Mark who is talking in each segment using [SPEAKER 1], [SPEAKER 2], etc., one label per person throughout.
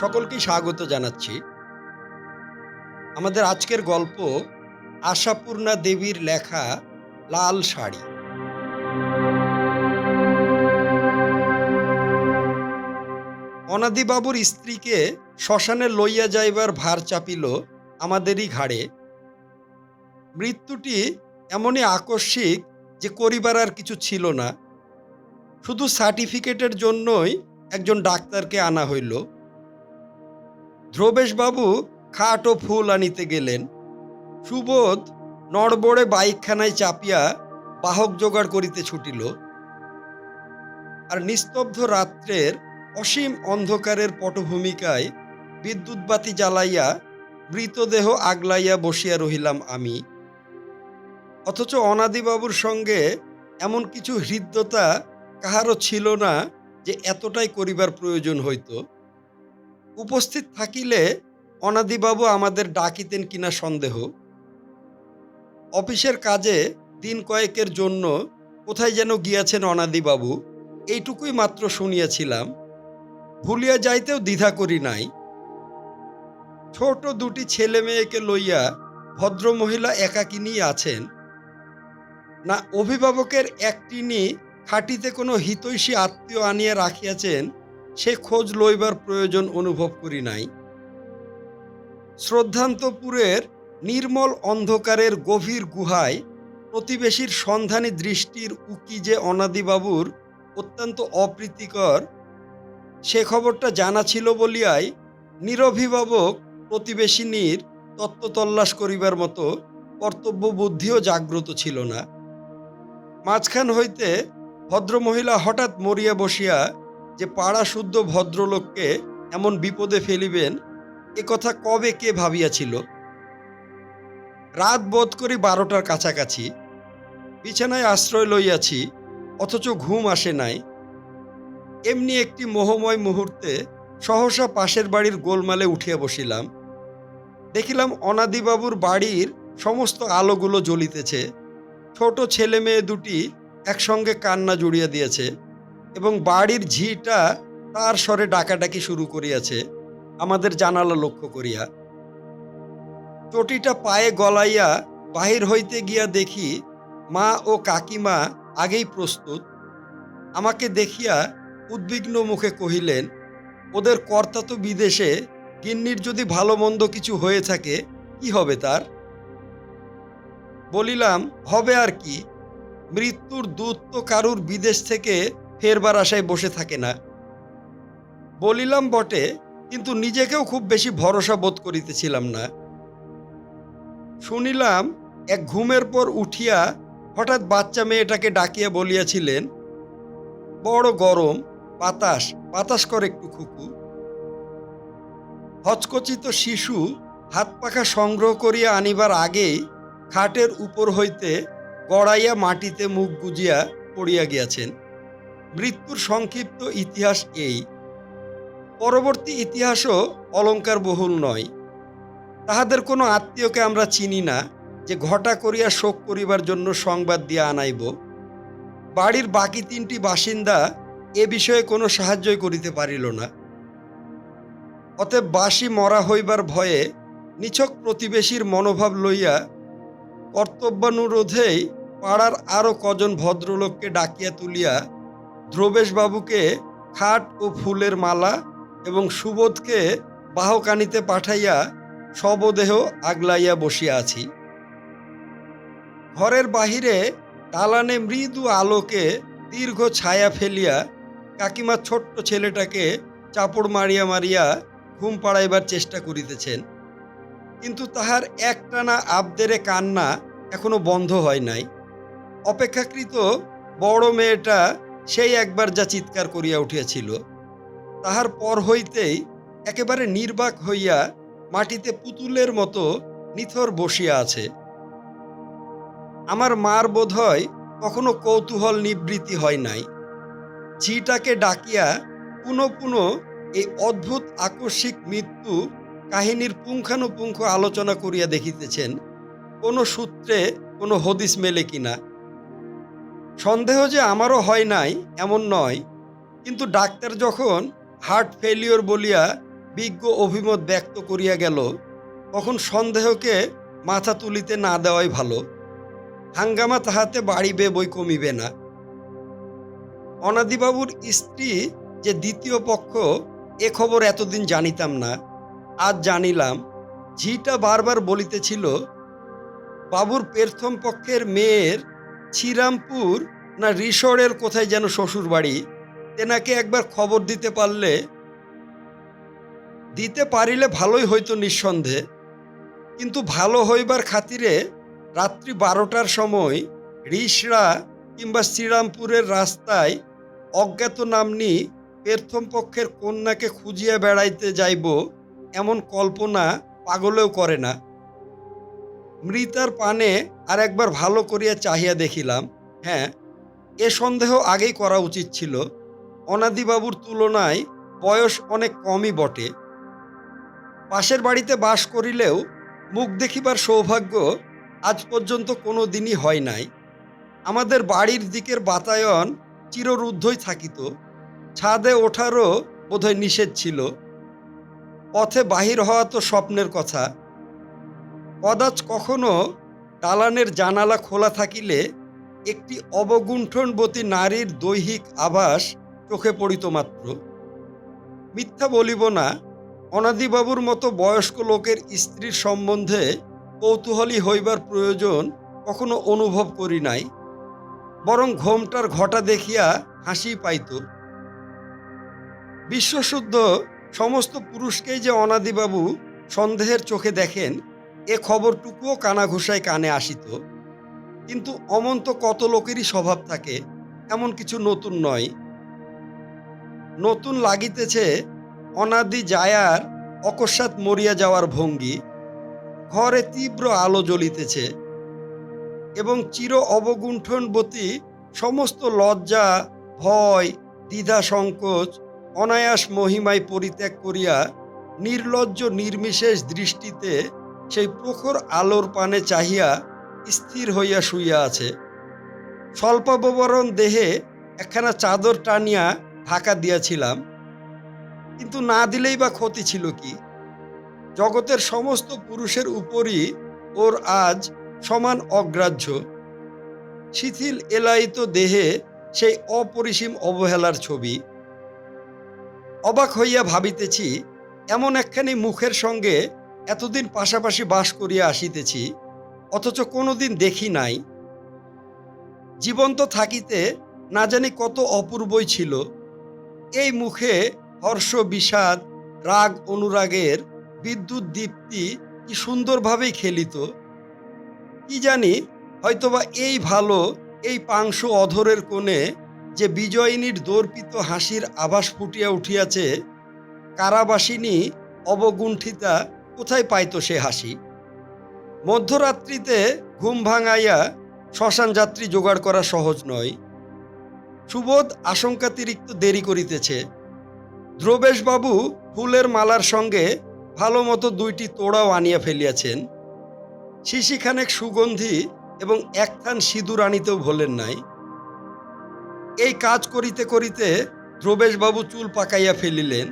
[SPEAKER 1] সকলকেই স্বাগত জানাচ্ছি। আমাদের আজকের গল্প আশাপূর্ণা দেবীর লেখা লাল শাড়ি। অনাদিবাবুর স্ত্রীকে শ্মশানে লইয়া যাইবার ভার চাপিল আমাদেরই ঘাড়ে। মৃত্যুটি এমনই আকস্মিক যে করিবার আর কিছু ছিল না। শুধু সার্টিফিকেটের জন্যই একজন ডাক্তারকে আনা হইল। ধ্রুবেশবাবু খাট ও ফুল আনিতে গেলেন। সুবোধ নড়বড়ে বাইকখানায় চাপিয়া বাহক জোগাড় করিতে ছুটিল। আর নিস্তব্ধ রাত্রের অসীম অন্ধকারের পটভূমিকায় বিদ্যুৎ বাতি জ্বালাইয়া মৃতদেহ আগলাইয়া বসিয়া রহিলাম আমি। অথচ অনাদিবাবুর সঙ্গে এমন কিছু হৃদ্যতা কাহারও ছিল না যে এতটাই করিবার প্রয়োজন হইত। উপস্থিত থাকিলে অনাদিবাবু আমাদের ডাকিতেন কিনা সন্দেহ। অফিসের কাজে দিন কয়েকের জন্য কোথায় যেন গিয়াছেন অনাদিবাবু, এইটুকুই মাত্র শুনিয়াছিলাম। ভুলিয়া যাইতেও দ্বিধা করি নাই। ছোট দুটি ছেলে মেয়েকে লইয়া ভদ্রমহিলা একাকিনী আছেন। না, অভিভাবকের একটিনি খাটিতে কোনো হিতৈষী আত্মীয় আনিয়া রাখিয়াছেন সে খোঁজ লইবার প্রয়োজন অনুভব করি নাই। শ্রদ্ধান্তপুরের নির্মল অন্ধকারের গভীর গুহায় প্রতিবেশীর সন্ধানী দৃষ্টির উকি যে অনাদিবাবুর অত্যন্ত অপ্রীতিকর, সে খবরটা জানা ছিল বলিয়াই নিরভিভাবক প্রতিবেশিনীর তত্ত্ব তল্লাশ করিবার মতো কর্তব্য বুদ্ধিও জাগ্রত ছিল না। মাঝখান হইতে ভদ্রমহিলা হঠাৎ মরিয়া বসিয়া যে পাড়া শুদ্ধ ভদ্রলোককে এমন বিপদে ফেলিবেন, এ কথা কবে কে ভাবিয়াছিল? রাত বোধ করি বারোটার কাছাকাছি। বিছানায় আশ্রয় লইয়াছি, অথচ ঘুম আসে নাই। এমনি একটি মোহময় মুহূর্তে সহসা পাশের বাড়ির গোলমালে উঠিয়া বসিলাম। দেখিলাম অনাদিবাবুর বাড়ির সমস্ত আলোগুলো জ্বলিতেছে। ছোট ছেলে মেয়ে দুটি একসঙ্গে কান্না জুড়িয়া দিয়েছে। এবং বাড়ির ঝিটা তার স্বরে ডাকাডাকি শুরু করিয়াছে। আমাদের জানালা লক্ষ্য করিয়া। চটিটা পায়ে গলাইয়া বাহির হইতে গিয়া দেখি, মা ও কাকিমা আগেই প্রস্তুত। আমাকে দেখিয়া উদ্বিগ্ন মুখে কহিলেন, ওদের কর্তা তো বিদেশে, গিন্নির যদি ভালো মন্দ কিছু হয়ে থাকে, কি হবে তার? বলিলাম, হবে আর কি। মৃত্যুর দূত তো কারুর বিদেশ থেকে ফেরবার আশায় বসে থাকে না। বলিলাম, বটে, কিন্তু নিজেকেও খুব বেশি ভরসা বোধ করিতেছিলাম না। শুনিলাম, এক ঘুমের পর উঠিয়া হঠাৎ বাচ্চা মেয়েটাকে ডাকিয়া বলিয়াছিলেন, বড় গরম, বাতাস বাতাস করে একটু খুকু। হচকচিত শিশু হাত পাখা সংগ্রহ করিয়া আনিবার আগেই খাটের উপর হইতে গড়াইয়া মাটিতে মুখ গুজিয়া পড়িয়া গিয়াছেন। মৃত্যুর সংক্ষিপ্ত ইতিহাস এই। পরবর্তী ইতিহাসও অলঙ্কার বহুল নয়। তাহাদের কোনো আত্মীয়কে আমরা চিনি না যে ঘটা করিয়া শোক করিবার জন্য সংবাদ দিয়া আনাইব। বাড়ির বাকি তিনটি বাসিন্দা এ বিষয়ে কোনো সাহায্যই করিতে পারিল না। অতএব বাসি মরা হইবার ভয়ে নিছক প্রতিবেশীর মনোভাব লইয়া কর্তব্যানুরোধেই পাড়ার আরও কজন ভদ্রলোককে ডাকিয়া তুলিয়া ধ্রুবেশবাবুকে খাট ও ফুলের মালা এবং সুবোধকে বাহকানিতে পাঠাইয়া শবদেহ আগলাইয়া বসিয়া আছি। ঘরের বাহিরে দালানে মৃদু আলোকে দীর্ঘ ছায়া ফেলিয়া কাকিমা ছোট্ট ছেলেটাকে চাপড় মারিয়া মারিয়া ঘুম পাড়াইবার চেষ্টা করিতেছেন। কিন্তু তাহার একটানা আবদেরে কান্না এখনও বন্ধ হয় নাই। অপেক্ষাকৃত বড় মেয়েটা সেই একবার যা চিৎকার করিয়া উঠিয়াছিল, তাহার পর হইতেই একেবারে নির্বাক হইয়া মাটিতে পুতুলের মতো নিথর বসিয়া আছে। আমার মার বোধ হয় কখনো কৌতূহল নিবৃত্তি হয় নাই। ঝিটাকে ডাকিয়া পুনঃ পুনঃ এই অদ্ভুত আকস্মিক মৃত্যু কাহিনীর পুঙ্খানুপুঙ্খ আলোচনা করিয়া দেখিতেছেন, কোনো সূত্রে কোনো হদিস মেলে কিনা। সন্দেহ যে আমারও হয় নাই, এমন নয়। কিন্তু ডাক্তার যখন হার্ট ফেলিওর বলিয়া বিজ্ঞ অভিমত ব্যক্ত করিয়া গেল, তখন সন্দেহকে মাথা তুলিতে না দেওয়াই ভালো। হাঙ্গামা তাহাতে বাড়িবে বই কমিবে না। অনাদিবাবুর স্ত্রী যে দ্বিতীয় পক্ষ, এ খবর এতদিন জানিতাম না। আজ জানিলাম, ঝিটা বারবার বলিতেছিল, বাবুর প্রথম পক্ষের মেয়ের শ্রীরামপুর না রিসোর্টের কোথায় যেন শ্বশুর বাড়ি তেনাকে একবার খবর দিতে পারলে, দিতে পারিলে ভালোই হইতো নিঃসন্দেহে। কিন্তু ভালো হইবার খাতিরে রাত্রি বারোটার সময় রিসরা কিংবা শ্রীরামপুরের রাস্তায় অজ্ঞাত নামনি প্রথম পক্ষের কন্যাকে খুঁজিয়া বেড়াইতে যাইব এমন কল্পনা পাগলেও করে না। মৃতার পানে আর একবার ভালো করিয়া চাহিয়া দেখিলাম হ্যাঁ এ সন্দেহ আগেই করা উচিত ছিল। অনাদিবাবুর তুলনায় বয়স অনেক কমই বটে। পাশের বাড়িতে বাস করিলেও মুখ দেখিবার সৌভাগ্য আজ পর্যন্ত কোনো দিনই হয় নাই। আমাদের বাড়ির দিকের বাতায়ন চিররুদ্ধই থাকিত। ছাদে ওঠারও বোধহয় নিষেধ ছিল। পথে বাহির হওয়া তো স্বপ্নের কথা। কদাচ কখনো দালানের জানালা খোলা থাকিলে একটি অবগুণ্ঠনবতী নারীর দৈহিক আভাস চোখে পড়িত মাত্র। মিথ্যা বলিব না, অনাদিবাবুর মতো বয়স্ক লোকের স্ত্রীর সম্বন্ধে কৌতূহলী হইবার প্রয়োজন কখনো অনুভব করি নাই, বরং ঘোমটার ঘটা দেখিয়া হাসি পাইত। বিশ্বশুদ্ধ সমস্ত পুরুষকেই যে অনাদিবাবু সন্দেহের চোখে দেখেন এ খবরটুকুও কানাঘুষায় কানে আসিত। কিন্তু অমন্ত কত লোকেরই স্বভাব থাকে, এমন কিছু নতুন নয়। নতুন লাগিতেছে অনাদি জায়ার অকস্মাৎ মরিয়া যাওয়ার ভঙ্গি। ঘরে তীব্র আলো জ্বলিতেছে এবং চির অবগুণ্ঠনবতী সমস্ত লজ্জা, ভয়, দ্বিধা, সংকোচ, অনায়াস মহিমায় পরিত্যাগ করিয়া নির্লজ্জ নির্বিশেষ দৃষ্টিতে সেই প্রখর আলোর পানে চাহিয়া স্থির হইয়া শুইয়া আছে। স্বল্পাবরণ দেহে একখানা চাদর টানিয়া ঢাকা দিয়াছিলাম। কিন্তু না দিলেই বা ক্ষতি ছিল কি? জগতের সমস্ত পুরুষের উপরই ওর আজ সমান অগ্রাহ্য। শিথিল এলায়িত দেহে সেই অপরিসীম অবহেলার ছবি। অবাক হইয়া ভাবিতেছি, এমন একখানি মুখের সঙ্গে এতদিন পাশাপাশি বাস করিয়া আসিতেছি, অথচ কোনোদিন দেখি নাই। জীবন্ত থাকিতে না জানি কত অপূর্বই ছিল। এই মুখে হর্ষ বিষাদ রাগ অনুরাগের বিদ্যুৎ দীপ্তি কি সুন্দরভাবেই খেলিত। কি জানি, হয়তোবা এই ভালো, এই পাংশ অধরের কোণে যে বিজয়িনীর দর্পিত হাসির আভাস ফুটিয়া উঠিয়াছে, কারাবাসিনী অবগুণ্ঠিতা কোথায় পাইত সে হাসি? মধ্যরাত্রিতে ঘুম ভাঙাইয়া শ্মশান যাত্রী জোগাড় করা সহজ নয়। সুবোধ আশঙ্কাতিরিক্ত দেরি করিতেছে। ধ্রুবেশবাবু ফুলের মালার সঙ্গে ভালো মতো দুইটি তোড়াও আনিয়া ফেলিয়াছেন। শিশিখানেক সুগন্ধি এবং একথান সিঁদুর আনিতেও ভোলেন নাই। এই কাজ করিতে করিতে ধ্রুবেশবাবু চুল পাকাইয়া ফেলিলেন।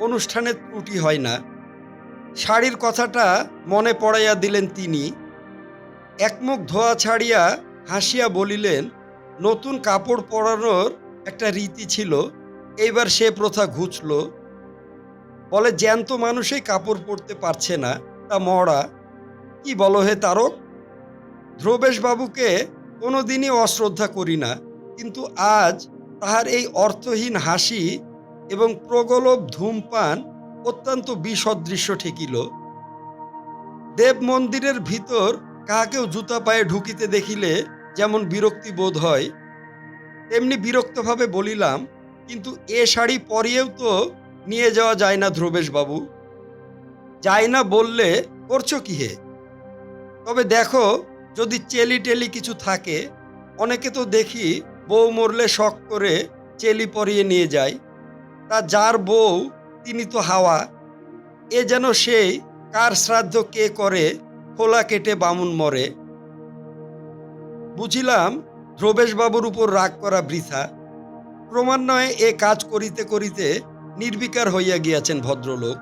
[SPEAKER 1] অনুষ্ঠানের ত্রুটি হয় না। শাড়ির কথাটা মনে পড়াইয়া দিলেন তিনি। একমুখ ধোয়া ছাড়িয়া হাসিয়া বলিলেন, নতুন কাপড় পরানোর একটা রীতি ছিল, এইবার সে প্রথা ঘুচল। বলে, জ্যান্ত মানুষই কাপড় পরতে পারছে না, তা মরা। কি বলো হে তারক? ধ্রুবেশবাবুকে কোনোদিনই অশ্রদ্ধা করি না, কিন্তু আজ তাহার এই অর্থহীন হাসি এবং প্রগলভ ধূমপান অত্যন্ত বিসদৃশ্য ঠেকিল। দেব মন্দিরের ভিতর কাহাকেও জুতা পায়ে ঢুকিতে দেখিলে যেমন বিরক্তি বোধ হয়, তেমনি বিরক্তভাবে বলিলাম, কিন্তু এ শাড়ি পরিয়েও তো নিয়ে যাওয়া যায় না ধ্রুবেশবাবু। যায় না বললে করছ কি হে? তবে দেখো, যদি চেলি টেলি কিছু থাকে, অনেকে তো দেখি বউ মরলে শখ করে চেলি পরিয়ে নিয়ে যায়। তা যার বউ তিনি তো হাওয়া। এ যেন সেই কার শ্রাদ্ধ কে করে, খোলা কেটে বামুন মরে। বুঝিলাম ধ্রুবেশবাবুর উপর রাগ করা বৃথা। ক্রমান্বয়ে এ কাজ করিতে করিতে নির্বিকার হইয়া গিয়াছেন ভদ্রলোক।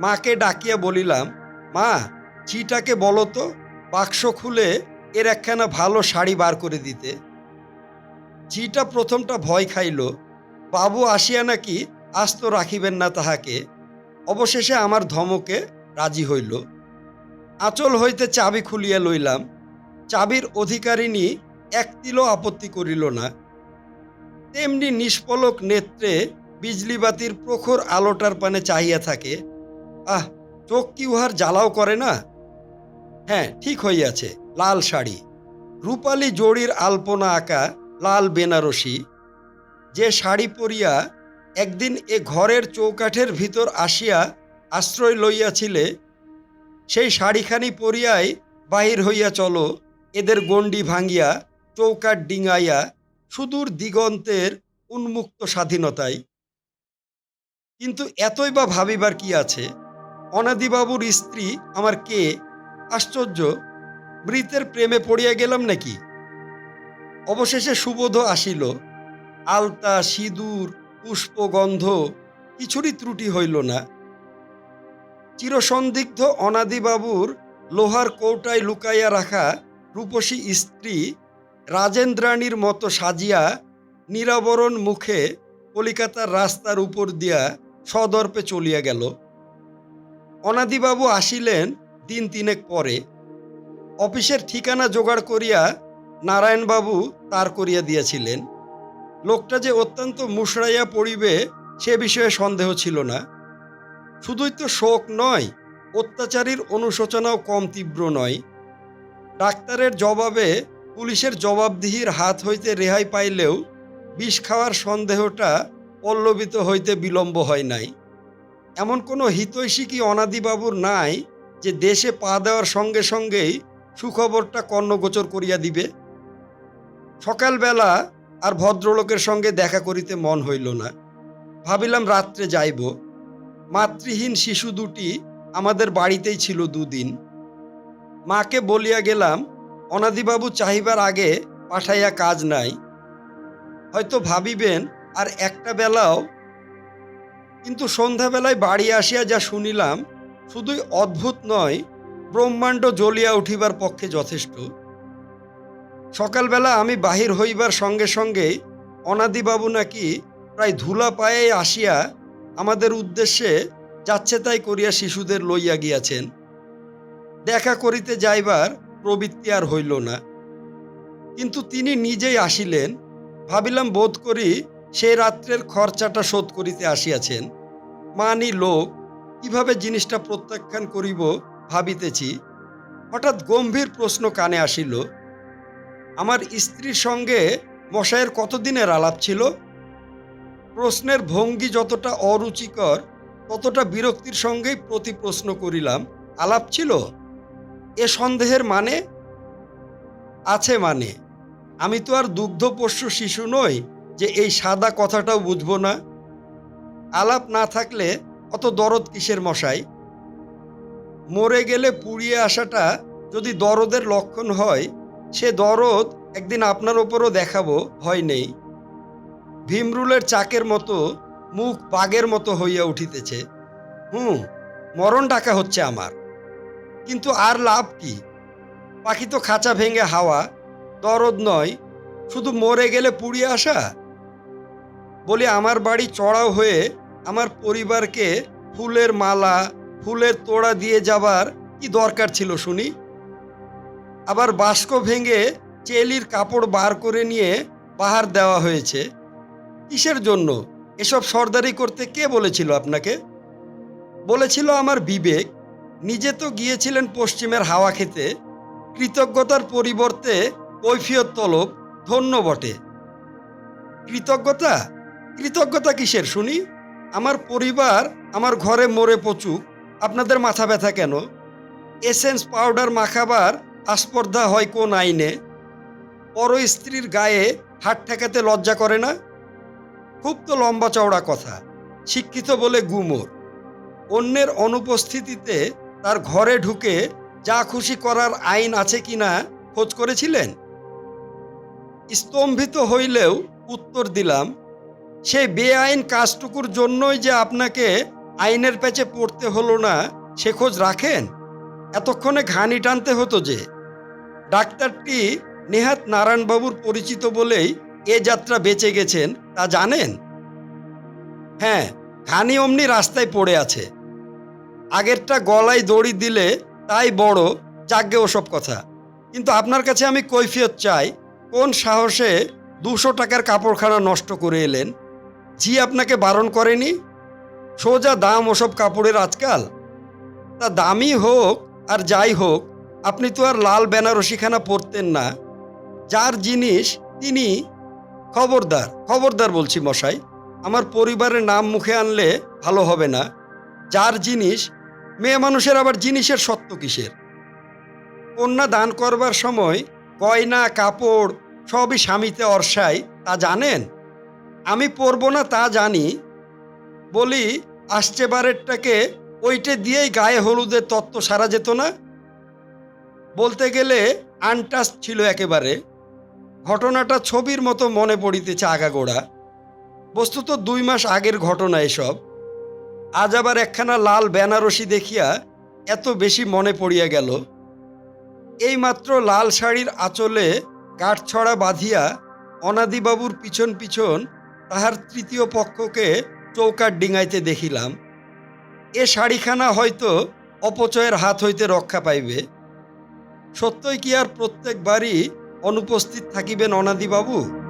[SPEAKER 1] মাকে ডাকিয়া বলিলাম, মা চিটাকে বলো তো, বাক্স খুলে এর একখানা ভালো শাড়ি বার করে দিতে। চিটা প্রথমটা ভয় খাইল। বাবু আসিয়া নাকি আস্ত রাখিবেন না তাহাকে। অবশেষে আমার ধমকে রাজি হইল। আঁচল হইতে চাবি খুলিয়া লইলাম। চাবির অধিকারিণী এক তিলও আপত্তি করিল না। তেমনি নিষ্পলক নেত্রে বিজলিবাতির প্রখর আলোটার পানে চাহিয়া থাকে। আহ, চোখ কি উহার জ্বালাও করে না? হ্যাঁ ঠিক হইয়াছে, লাল শাড়ি। রূপালী জড়ির আলপনা আঁকা, লাল বেনারসি। যে শাড়ি পরিয়া একদিন এ ঘরের চৌকাঠের ভিতর আসিয়া আশ্রয় লইয়াছিলে, সেই শাড়িখানি পরিয়াই বাহির হইয়া চলো, এদের গণ্ডি ভাঙিয়া চৌকাঠ ডিঙাইয়া সুদূর দিগন্তের উন্মুক্ত স্বাধীনতায়। কিন্তু এতই বা ভাবিবার কি আছে? অনাদিবাবুর স্ত্রী আমার কে? আশ্চর্য, মৃতের প্রেমে পড়িয়া গেলাম নাকি? অবশেষে সুবোধ আসিল, আলতা, সিঁদুর পুষ্পগন্ধ, কিছুরই ত্রুটি হইল না। চিরসন্দিগ্ধ অনাদিবাবুর লোহার কৌটায় লুকাইয়া রাখা রূপসী স্ত্রী রাজেন্দ্রাণীর মতো সাজিয়া নিরাবরণ মুখে কলিকাতার রাস্তার উপর দিয়া সদর্পে চলিয়া গেল। অনাদিবাবু আসিলেন দিন তিনেক পরে। অফিসের ঠিকানা জোগাড় করিয়া নারায়ণবাবু তার করিয়া দিয়াছিলেন। লোকটা যে অত্যন্ত মুশড়াইয়া পড়িবে সে বিষয়ে সন্দেহ ছিল না। শুধুই তো শোক নয়, অত্যাচারীর অনুশোচনাও কম তীব্র নয়। ডাক্তারের জবাবে পুলিশের জবাবদিহির হাত হইতে রেহাই পাইলেও বিষ খাওয়ার সন্দেহটা পল্লবিত হইতে বিলম্ব হয় নাই। এমন কোনো হিতৈষী কি অনাদিবাবুর নাই যে দেশে পা দেওয়ার সঙ্গে সঙ্গেই সুখবরটা কর্ণগোচর করিয়া দিবে? সকালবেলা আর ভদ্রলোকের সঙ্গে দেখা করিতে মন হইল না। ভাবিলাম, রাত্রে যাইব। মাতৃহীন শিশু দুটি আমাদের বাড়িতেই ছিল দুদিন। মাকে বলিয়া গেলাম, অনাদিবাবু চাহিবার আগে পাঠাইয়া কাজ নাই। হয়তো ভাবিবেন, আর একটা বেলাও কিন্তু সন্ধ্যাবেলায় বাড়ি আসিয়া যা শুনিলাম, শুধুই অদ্ভুত নয়, ব্রহ্মাণ্ড জ্বলিয়া উঠিবার পক্ষে যথেষ্ট। সকালবেলা আমি বাহির হইবার সঙ্গে সঙ্গে অনাদিবাবু নাকি প্রায় ধুলা পায়ে আসিয়া আমাদের উদ্দেশ্যে যাচ্ছে তাই করিয়া শিশুদের লইয়া গিয়াছেন। দেখা করিতে যাইবার প্রবৃত্তি আর হইল না। কিন্তু তিনি নিজেই আসিলেন, ভাবিলাম বোধ করি সে রাত্রের খরচাটা শোধ করিতে আসিয়াছেন। মানি লোক, কীভাবে জিনিসটা প্রত্যাখ্যান করিব ভাবিতেছি। হঠাৎ গম্ভীর প্রশ্ন কানে আসিল আমার স্ত্রীর সঙ্গে মশাইয়ের কতদিনের আলাপ ছিল? প্রশ্নের ভঙ্গি যতটা অরুচিকর, ততটা বিরক্তির সঙ্গেই প্রতি প্রশ্ন করিলাম, আলাপ ছিল? এ সন্দেহের মানে? আছে মানে। আমি তো আর দুগ্ধপোষ্য শিশু নই যে এই সাদা কথাটাও বুঝব না। আলাপ না থাকলে অত দরদ কিসের মশাই? মরে গেলে পুড়িয়ে আসাটা যদি দরদের লক্ষণ হয় সে দরদ একদিন আপনার ওপরও দেখাবো, ভয় নেই। ভীমরুলের চাকের মতো মুখ বাগের মতো হইয়া উঠিতেছে। হুম, মরণ ডাকা হচ্ছে আমার। কিন্তু আর লাভ কি? পাখি তো খাঁচা ভেঙে হাওয়া, দরদ নয়, শুধু মরে গেলে পুড়িয়ে আসা? বলি, আমার বাড়ি চড়াও হয়ে আমার পরিবারকে ফুলের মালা, ফুলের তোড়া দিয়ে যাবার কি দরকার ছিল শুনি? আবার বাস্ক ভেঙে চেলির কাপড় বার করে নিয়ে বাহার দেওয়া হয়েছে। কিসের জন্য? এসব সর্দারি করতে কে বলেছিল আপনাকে? বলেছিল আমার বিবেক। নিজে তো গিয়েছিলেন পশ্চিমের হাওয়া খেতে। কৃতজ্ঞতার পরিবর্তে কৈফিয়ত তলব, ধন্য বটে। কৃতজ্ঞতা? কৃতজ্ঞতা কিসের, শুনি? আমার পরিবার আমার ঘরে মরে পচুক। আপনাদের মাথা ব্যথা কেন? এসেন্স পাউডার মাখাবার আস্পর্ধা হয় কোন আইনে? পর স্ত্রীর গায়ে হাত ঠেকাতে লজ্জা করে না? খুব তো লম্বা চওড়া কথা, শিক্ষিত বলে গুমর। অন্যের অনুপস্থিতিতে তার ঘরে ঢুকে যা খুশি করার আইন আছে কি না খোঁজ করেছিলেন? স্তম্ভিত হইলেও উত্তর দিলাম সেই বেআইন কাজটুকুর জন্যই যে আপনাকে আইনের প্যাচে পড়তে হলো না, সে খোঁজ রাখেন? এতক্ষণে ঘানি টানতে হতো যে ডাক্তারটি নেহাত নারায়ণবাবুর পরিচিত বলেই এ যাত্রা বেঁচে গেছেন, তা জানেন? হ্যাঁ ঘানি অমনি রাস্তায় পড়ে আছে। আগেরটা গলায় দড়ি দিলে তাই বড় যাগ্গে ওসব কথা। কিন্তু আপনার কাছে আমি কৈফিয়ত চাই, কোন সাহসে দুশো টাকার কাপড়খানা নষ্ট করে এলেন? জি আপনাকে বারণ করেনি? সোজা দাম ওসব কাপড়ের আজকাল? তা দামি হোক আর যাই হোক আপনি তো আর লাল বেনারসিখানা পরতেন না। যার জিনিস তিনি খবরদার খবরদার বলছি মশাই। আমার পরিবারের নাম মুখে আনলে ভালো হবে না। যার জিনিস, মেয়ে মানুষের আবার জিনিসের সত্য কিসের? কন্যা দান করবার সময় গয়না, কাপড় সবই স্বামীতে অর্শায় তা জানেন? আমি পরবো না তা জানি। বলি, আসছে বারেরটাকে, ওইটে দিয়েই গায়ে হলুদের তত্ত্ব সারা যেত না? বলতে গেলে আনটাস ছিল একেবারে। ঘটনাটা ছবির মতো মনে পড়িতেছে আগাগোড়া। বস্তুত দুই মাস আগের ঘটনা এসব। আজ আবার একখানা লাল বেনারসি দেখিয়া এত বেশি মনে পড়িয়া গেল। এইমাত্র লাল শাড়ির আঁচলে কাঠছড়া বাঁধিয়া অনাদিবাবুর পিছন পিছন তাহার তৃতীয় পক্ষকে চৌকাট ডিঙাইতে দেখিলাম। এ শাড়িখানা হয়তো অপচয়ের হাত হইতে রক্ষা পাইবে। সত্যই কি আর প্রত্যেক বাড়ি অনুপস্থিত থাকিবেন অনাদিবাবু?